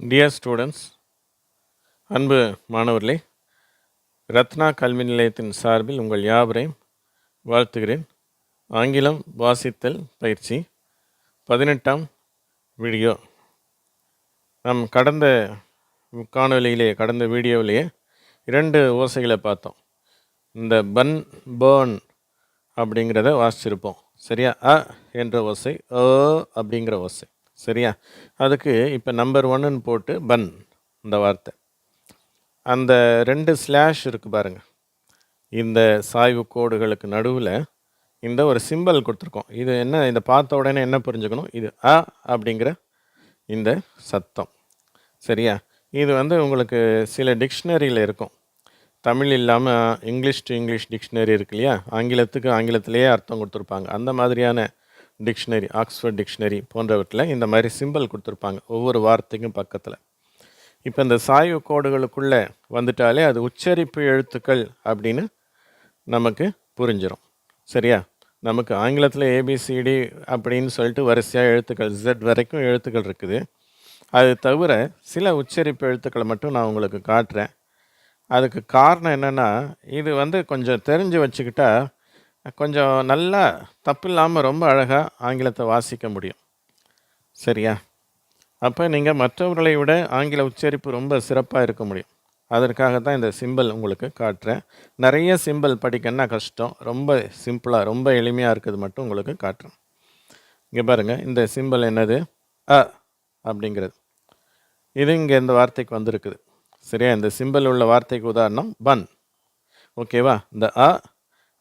Dear students அன்பு மாணவர்களே ரத்னா கல்வி நிலையத்தின் சார்பில் உங்கள் யாவரையும் வாழ்த்துகிறேன். ஆங்கிலம் வாசித்தல் பயிற்சி பதினெட்டாம் வீடியோ. நம் கடந்த காணொலியிலே கடந்த வீடியோவிலேயே இரண்டு ஓசைகளை பார்த்தோம். இந்த பன் பேர்ன் அப்படிங்கிறத வாசிச்சிருப்போம். சரியா? அ என்ற ஓசை அ அப்படிங்கிற ஓசை. சரியா? அதுக்கு இப்போ நம்பர் ஒன்னுன்னு போட்டு பன் இந்த வார்த்தை. அந்த ரெண்டு ஸ்லாஷ் இருக்குது பாருங்கள் இந்த சாய்வு கோடுகளுக்கு நடுவில் இந்த ஒரு சிம்பல் கொடுத்துருக்கோம். இது என்ன? இதை பார்த்த உடனே என்ன புரிஞ்சுக்கணும்? இது அ அப்படிங்கிற இந்த சத்தம். சரியா? இது வந்து உங்களுக்கு சில டிக்ஷனரியில் இருக்கும். தமிழ் இல்லாமல் இங்கிலீஷ் டு இங்கிலீஷ் டிக்ஷனரி இருக்கு இல்லையா? ஆங்கிலத்துக்கு ஆங்கிலத்திலேயே அர்த்தம் கொடுத்துருப்பாங்க. அந்த மாதிரியான டிக்ஷனரி ஆக்ஸ்ஃபோர்ட் டிக்ஷனரி போன்றவற்றில் இந்த மாதிரி சிம்பல் கொடுத்துருப்பாங்க ஒவ்வொரு வார்த்தைக்கும் பக்கத்தில். இப்போ இந்த சாய்வு கோடுகளுக்குள்ளே வந்துட்டாலே அது உச்சரிப்பு எழுத்துக்கள் அப்படின்னு நமக்கு புரிஞ்சிடும் சரியா? நமக்கு ஆங்கிலத்தில் ஏபிசிடி அப்படின்னு சொல்லிட்டு வரிசையாக எழுத்துக்கள் ஜெட் வரைக்கும் எழுத்துக்கள் இருக்குது. அது தவிர சில உச்சரிப்பு எழுத்துக்களை மட்டும் நான் உங்களுக்கு காட்டுறேன். அதுக்கு காரணம் என்னென்னா இது வந்து கொஞ்சம் தெரிஞ்சு வச்சுக்கிட்டால் கொஞ்சம் நல்லா தப்பு இல்லாமல் ரொம்ப அழகாக ஆங்கிலத்தை வாசிக்க முடியும். சரியா? அப்போ நீங்கள் மற்றவர்களை விட ஆங்கில உச்சரிப்பு ரொம்ப சிறப்பாக இருக்க முடியும். அதற்காக தான் இந்த சிம்பல் உங்களுக்கு காட்டுறேன். நிறைய சிம்பல் படிக்கன்னா கஷ்டம். ரொம்ப சிம்பிளாக ரொம்ப எளிமையாக இருக்குது மட்டும் உங்களுக்கு காட்டுறேன். இங்கே பாருங்கள் இந்த சிம்பல் என்னது? அ அப்படிங்கிறது. இது இங்கே இந்த வார்த்தைக்கு வந்திருக்குது. சரியா? இந்த சிம்பல் உள்ள வார்த்தைக்கு உதாரணம் பன். ஓகேவா? இந்த அ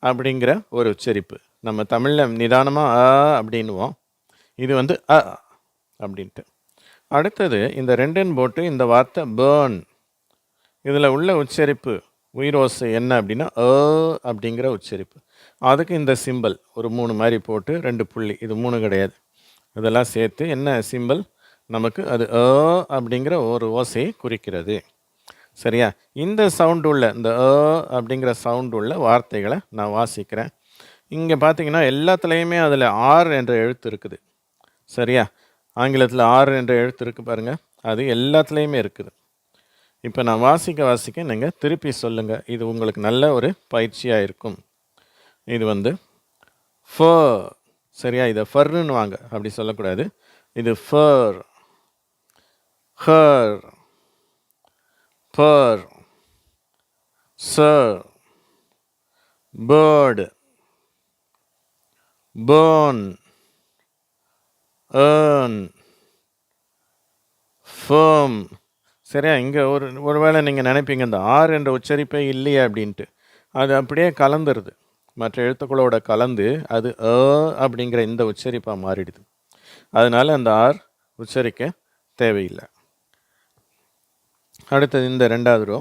அப்படிங்கிற ஒரு உச்சரிப்பு. நம்ம தமிழில் நிதானமாக அ அப்படின்னுவோம். இது வந்து அ அப்படின்ட்டு. அடுத்தது இந்த ரெண்டுன்னு போட்டு இந்த வார்த்தை பேர்ன் இதில் உள்ள உச்சரிப்பு உயிரோசை என்ன அப்படின்னா அ அப்படிங்கிற உச்சரிப்பு. அதுக்கு இந்த சிம்பல் ஒரு மூணு மாதிரி போட்டு ரெண்டு புள்ளி இது மூணு கிடையாது. இதெல்லாம் சேர்த்து என்ன சிம்பல் நமக்கு அது அ அப்படிங்கிற ஒரு ஓசையை குறிக்கிறது. சரியா? இந்த சவுண்டு உள்ள இந்த அ அப்படிங்கிற சவுண்டு உள்ள வார்த்தைகளை நான் வாசிக்கிறேன். இங்கே பார்த்தீங்கன்னா எல்லாத்துலேயுமே அதில் ஆர் என்ற எழுத்து இருக்குது. சரியா? ஆங்கிலத்தில் ஆர் என்ற எழுத்து இருக்குது பாருங்கள் அது எல்லாத்துலேயுமே இருக்குது. இப்போ நான் வாசிக்க வாசிக்க நீங்கள் திருப்பி சொல்லுங்கள் இது உங்களுக்கு நல்ல ஒரு பயிற்சியாக இருக்கும். இது வந்து ஃப சரியா? இதை ஃபர்ன்னு வாங்க. அப்படி சொல்லக்கூடாது. இது fur her per, sir, bird, burn, earn, firm. சரியா? இங்கே ஒரு ஒருவேளை நீங்கள் நினைப்பீங்க இந்த ஆர் என்ற உச்சரிப்பே இல்லையே அப்படின்ட்டு. அது அப்படியே கலந்துருது. மற்ற எழுத்துக்களோட கலந்து அது அ அப்படிங்கிற இந்த உச்சரிப்பாக மாறிடுது. அதனால் அந்த ஆர் உச்சரிக்க தேவையில்லை. அடுத்தது இந்த ரெண்டாவது ரோ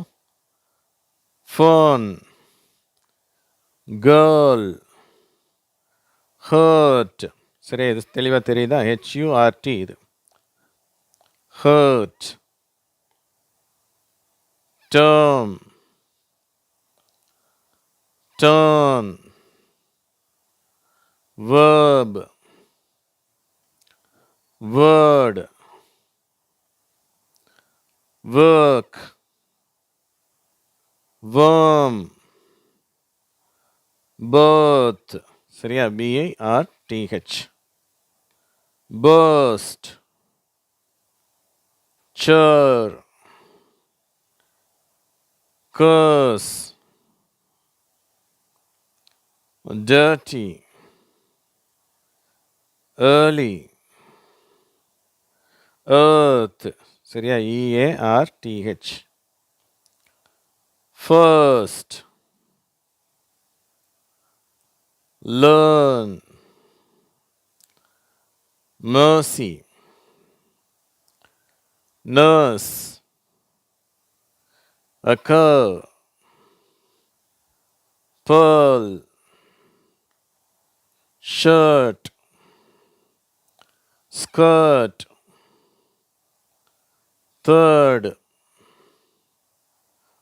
ஃபோன் கேர்ள் ஹர்ட் சரி இது தெளிவாக தெரியுதா? ஹெச்யூஆர்டி இது. Hurt term turn verb word work, worm, birth, சரியா பிஐஆர்டிஹெச் burst, chur, curse, dirty, early, earth, Siria E A R T H. First, learn mercy, nurse, occur, pearl, shirt, skirt, third.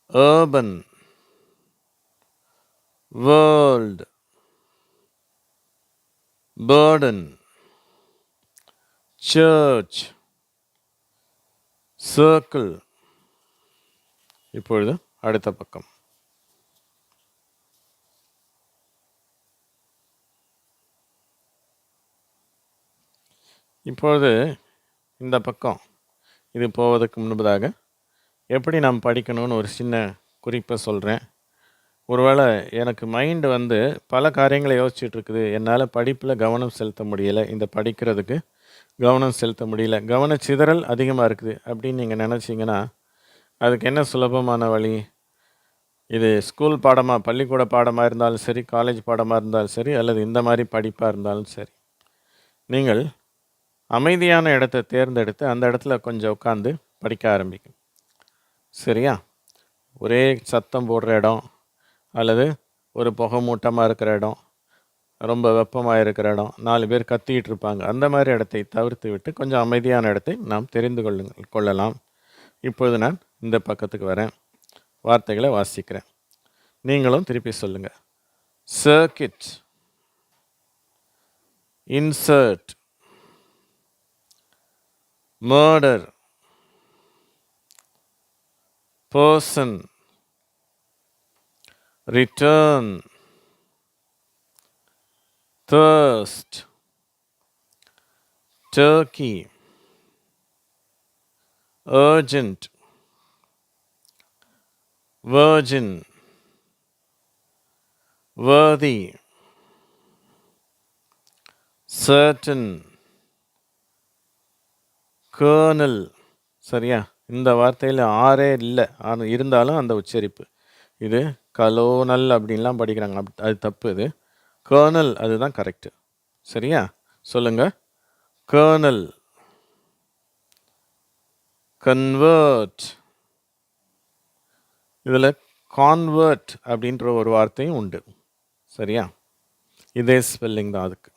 Urban. World. Burden. Church. Circle இப்பொழுது அடுத்த பக்கம். இப்பொழுது இந்த பக்கம். இது போவதற்கு முன்பதாக எப்படி நாம் படிக்கணும்னு ஒரு சின்ன குறிப்பை சொல்கிறேன் ஒருவேளை எனக்கு மைண்டு வந்து பல காரியங்களை யோசிச்சுட்ருக்குது என்னால் படிப்பில் கவனம் செலுத்த முடியலை. இந்த படிக்கிறதுக்கு கவனம் செலுத்த முடியல. கவனச்சிதறல் அதிகமாக இருக்குது அப்படின்னு நீங்கள் நினச்சிங்கன்னா அதுக்கு என்ன சுலபமான வழி? இது ஸ்கூல் பாடமாக பள்ளிக்கூட பாடமாக இருந்தாலும் சரி காலேஜ் பாடமாக இருந்தாலும் சரி அல்லது இந்த மாதிரி படிப்பாக இருந்தாலும் சரி. நீங்கள் அமைதியான இடத்த தேர்ந்தெடுத்து அந்த இடத்துல கொஞ்சம் உட்காந்து படிக்க ஆரம்பிக்கும். சரியா? ஒரே சத்தம் போடுற இடம் அல்லது ஒரு புகை மூட்டமாக இருக்கிற இடம் ரொம்ப வெப்பமாக இருக்கிற இடம் நாலு பேர் கத்திக்கிட்டு இருப்பாங்க. அந்த மாதிரி இடத்தை தவிர்த்து விட்டு கொஞ்சம் அமைதியான இடத்தை நாம் தெரிந்து கொள்ளுங்கள் கொள்ளலாம். இப்பொழுது நான் இந்த பக்கத்துக்கு வரேன். வார்த்தைகளை வாசிக்கிறேன். நீங்களும் திருப்பி சொல்லுங்கள் circuit insert murder, person, return, thirst, turkey, urgent, virgin, worthy, certain kernel. சரியா? இந்த வார்த்தையில் ஆறே இல்லை. ஆனால் இருந்தாலும் அந்த உச்சரிப்பு. இது கலோனல் அப்படின்லாம் படிக்கிறாங்க. அப் அது தப்பு இது. கேர்னல் அதுதான் கரெக்டு. சரியா? சொல்லுங்கள் கேர்னல். கன்வெர்ட். இதில் கான்வெர்ட் அப்படின்ற ஒரு வார்த்தையும் உண்டு. சரியா? இதே ஸ்பெல்லிங் தான் அதுக்கு.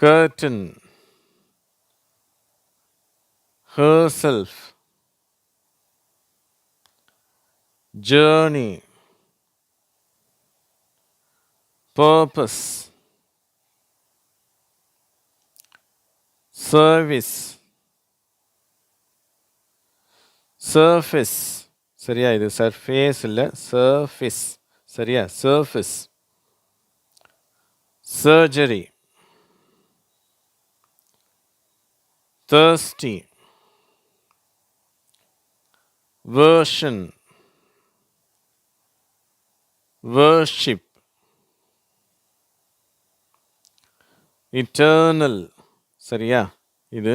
Curtain. Herself journey purpose service surface சரியா இது சர்ஃபேஸ் இல்லை சர்ஃபிஸ் சரியா surface surgery thirsty version worship eternal சரியா? இது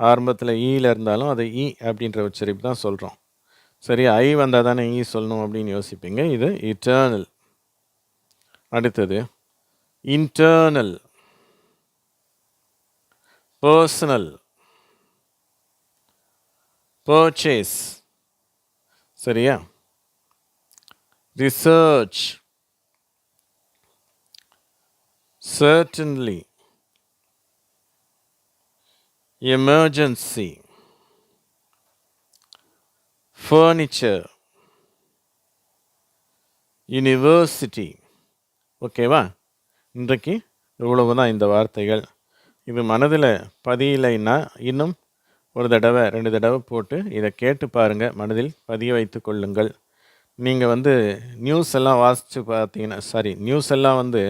ஆரம்பத்தில் ஈயில் e இருந்தாலும் அதை இ அப்படின்ற உச்சரிப்பு தான் சொல்கிறோம் சரியா? ஐ வந்தால் தானே ஈ சொல்லணும் அப்படின்னு யோசிப்பீங்க. இது இட்டர்னல் அடுத்தது இன்டர்னல் பர்சனல் பர்ச்சேஸ் சரியா? Research certainly. Emergency. Furniture. University ஓகேவா இன்றைக்கு இவ்வளவு தான் இந்த வார்த்தைகள். இது மனதில் பதியலைன்னா இன்னும் ஒரு தடவை ரெண்டு தடவை போட்டு இதை கேட்டு பாருங்கள் மனதில் பதிய வைத்து கொள்ளுங்கள். நீங்கள் வந்து நியூஸ் எல்லாம் வாசித்து பார்த்தீங்கன்னா சாரி நியூஸ் எல்லாம் வந்து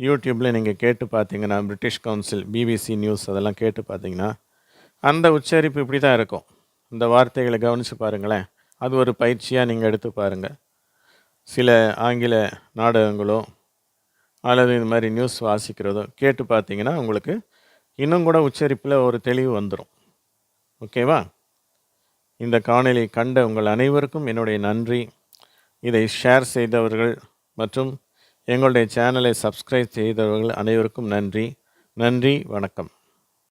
யூடியூப்பில் நீங்கள் கேட்டு பார்த்தீங்கன்னா பிரிட்டிஷ் கவுன்சில் பிபிசி நியூஸ் அதெல்லாம் கேட்டு பார்த்தீங்கன்னா அந்த உச்சரிப்பு இப்படி தான் இருக்கும். இந்த வார்த்தைகளை கவனித்து பாருங்களேன். அது ஒரு பயிற்சியாக நீங்கள் எடுத்து பாருங்கள் சில ஆங்கில நாடகங்களோ அல்லது இந்த மாதிரி நியூஸ் வாசிக்கிறதோ கேட்டு பார்த்தீங்கன்னா உங்களுக்கு இன்னும் கூட உச்சரிப்பில் ஒரு தெளிவு வந்துடும் ஓகேவா? இந்த காணொலி கண்ட உங்கள் அனைவருக்கும் என்னுடைய நன்றி. இதை ஷேர் செய்தவர்கள் மற்றும் எங்களுடைய சேனலை சப்ஸ்கிரைப் செய்தவர்கள் அனைவருக்கும் நன்றி. நன்றி வணக்கம்.